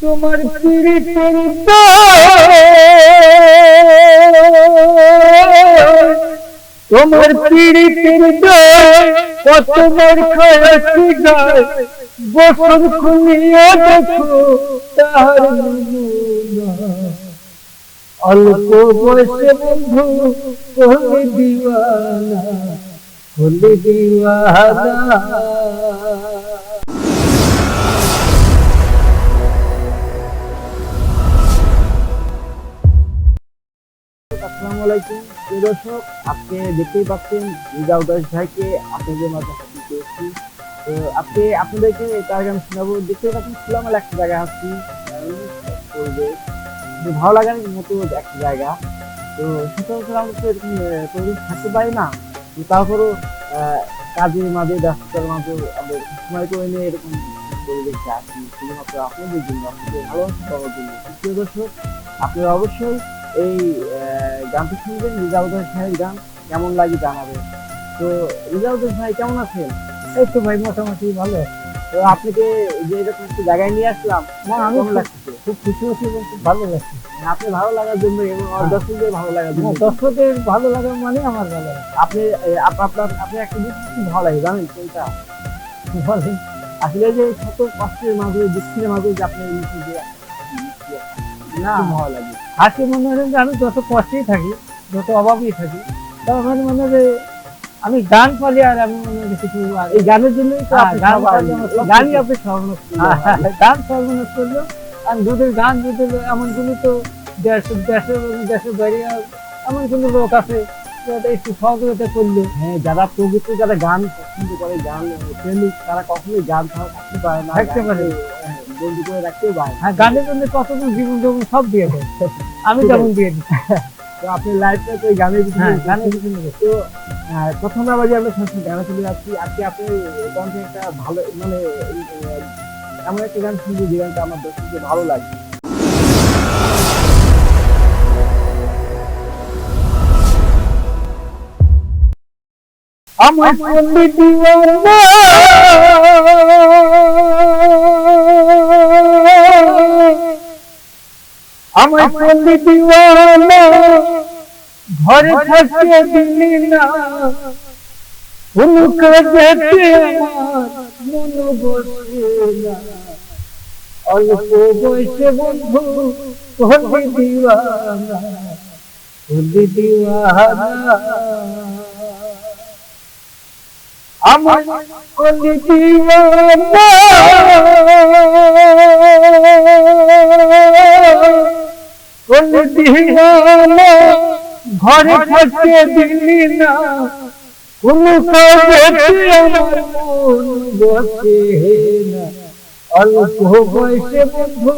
তোমার পীড়িতের তোমার পীড়িতের কতবার খায়াছি গায় বসন খুলিয়া দেখো, তাহার অল্প বয়সে বন্ধু, হলে দিওয়ানা হলে দিওয়ানা। দর্শক আপনি দেখতেই পাচ্ছেন রিজা উদাস ভাইকে আপনাদের মাঝে হাজির করেছি। তো আপনি আপনাদেরকে তার শোনাবো, দেখতেই পাচ্ছেন একটা জায়গা আছি ভালো লাগার মতো একটা জায়গা। তো তো এরকম থাকতে পারি না। তারপরও কাজের মাঝে, ব্যস্ততার মাঝে আমাদের সময় করে নিয়ে এরকম পরিবেশে আসি শুধুমাত্র আপনাদের জন্য, আপনাদের ভালোবাসা পাওয়ার জন্য। দর্শক, আপনারা অবশ্যই এই গানটি শুনবেন? রিজাউদ্দিন সাহেবের গান কেমন লাগে জানাবেন তো রিজাউদ্দিন ভাই কেমন আছেন? এই তো ভাই মোটামুটি ভালো। তো আপনাকে যে এরকম একটা জায়গায় নিয়ে আসলাম না আমি লাগছে? খুব খুশি হচ্ছি এবং খুব ভালো লাগছে। মানে আপনি ভালো লাগার জন্য এবং হ্যাঁ। দর্শকদের ভালো লাগার জন্য। না, দর্শকের ভালো লাগা মানে আমার ভালো লাগে। আপনি আপনার আপনি একটা জিনিস খুব ভালো লাগে জানেন কোনটা? বলেন। আসলে যে শত কষ্টের মাঝে দুঃখের মাঝে যে আপনি না। ভালো লাগে। হাসি মনে হয় যে আমি যত কষ্টেই থাকি যত অভাবেই থাকি তার মানে মনে হয় যে আমি গান পালি আর আমি মনে হয় কিছু এই গানের জন্যই তো হ্যাঁ, গানই আপনি সর্বনাশ হ্যাঁ, গান সর্বনাশ করল। আর দুধের গান দুধের এমনগুলো তো দেশ দেশের দেশের বাইরে এমন কোনো লোক আছে একটু সহযোগিতা করল। হ্যাঁ যারা প্রকৃত যারা গান পছন্দ করে গান প্রেমিক তারা কখনোই গান ছাড়া থাকতে পারে না। থাকতে পারে হ্যাঁ, বন্ধু করে রাখতেও পারে। হ্যাঁ গানের জন্য কতজন জীবন জীবন সব দিয়ে দেয়। আমি যেমন দিয়ে দিই। তো আপনি লাইফটা তো গানের পিছনে হ্যাঁ গানের পিছনে তো প্রথমে আবার যে আমরা সরাসরি গানে চলে যাচ্ছি আজকে আপনি কণ্ঠে একটা ভালো মানে এমন একটা গান শুনব যে গানটা আমার দর্শকদের ভালো লাগে। আমার করলি দিওয়ানা আমার করলি দিওয়ানা ঘরে থাকিয়ে দিলি না। কোন কাজেতে আমার অল্প বয়সে বন্ধু করলি দিওয়ানা করলি দিওয়ানা আমার কলি দিওয়ানা ঘরে থাকতে দিলি না কোন অল্প বয়সে বন্ধু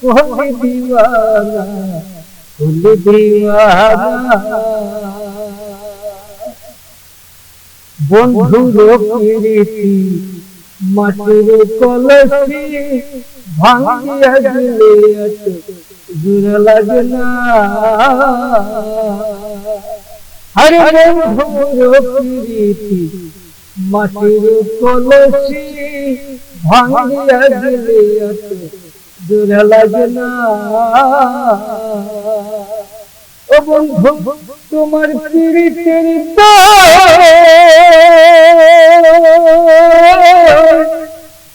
কলি দিওয়ানা কলি দিওয়ানা বন্ধুর প্রীতি মাটির কলসি ভাঙিয়া দিলে দূর লাগে না। হরে বন্ধুর প্রীতি মাটির কলসি ভাঙিয়া দিলে দূর লাগে না। ও বন্ধু, তোমার পীড়িতের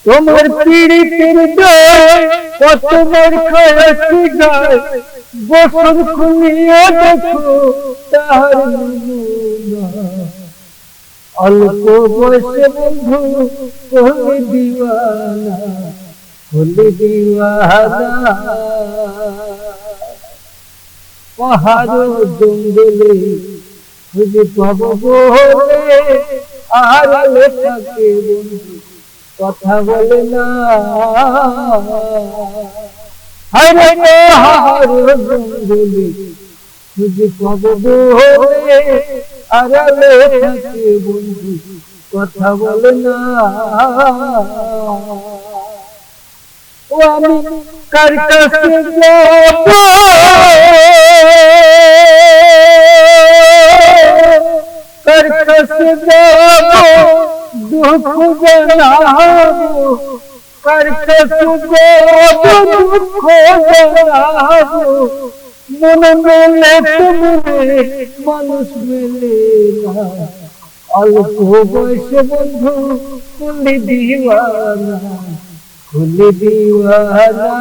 তোমার পীড়িতের কতবার খায়াছি গায়, বসন দেখো তাহার অল্প বয়সে বন্ধু কহলে দিওয়ানা কহলে দিওয়ানা। পাহাড় জঙ্গলে খুঁজে পাব থাকে বন্ধু। কথা বলে না। বলে আড়ালে থাকে বন্ধু, কথা বলে না। ও আমি কার কাছে কার কাছে দুঃখ জানাব করতে তুগো দুঃখ জানাব মন মেলে তুমি মানুষ মেলে না অল্প বয়সে বন্ধু কুলি দিওয়ানা কুলি দিওয়ানা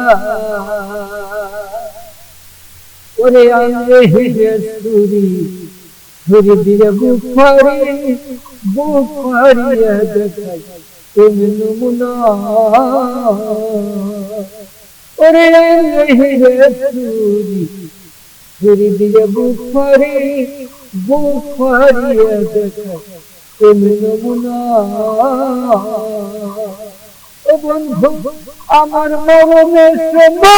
ওরে আঙ্গে হিরে সুরি দিয়ে বুক ফারি বুক ফারিয়া দেখাই তুমি নমুনা ওরে আঙ্গে হিরে সুরি সুরি দিয়ে বুক ফারি বুক ফারিয়া দেখাই তুমি নমুনা ও বন্ধু, আমার মরণের সময়।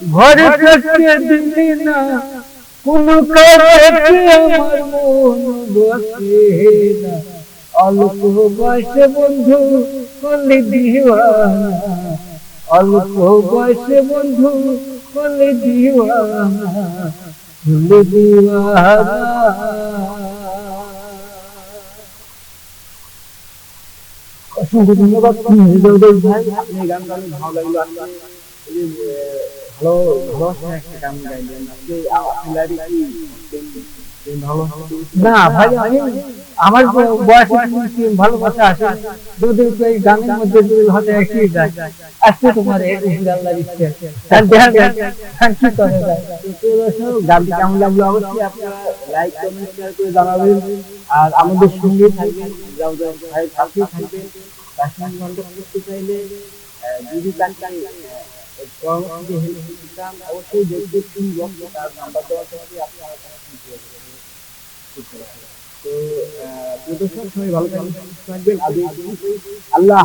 ঘরে থাকতে দিলি না কোন কাজে আমার মন বসে না? অল্প বয়সে বন্ধু করলে দিওয়ানা অল্প বয়সে বন্ধু করলে দিওয়ানা করলে দিওয়ানা। অসংখ্য ধন্যবাদ। ভাই আপনি গান গান ভালো লাগল। আপনি ভালো? না ভাই আমি আমার বয়সে কি ভালোবাসা আসে যদি এই গানের মধ্যে যদি হয়তো একই যায়। আজকে তোমার এই দর্শক, গানটি কেমন লাগল অবশ্যই আপনারা লাইক কমেন্ট শেয়ার করে জানাবেন। আর আমাদের সঙ্গে থাকবেন ভাই থাকবেন। তার সঙ্গে করতে চাইলে যদি তাকে পরামর্শ করতে চান অবশ্যই তার নাম্বার দেওয়া। তো আহ, প্রিয় ভালো থাকবেন। আল্লাহ।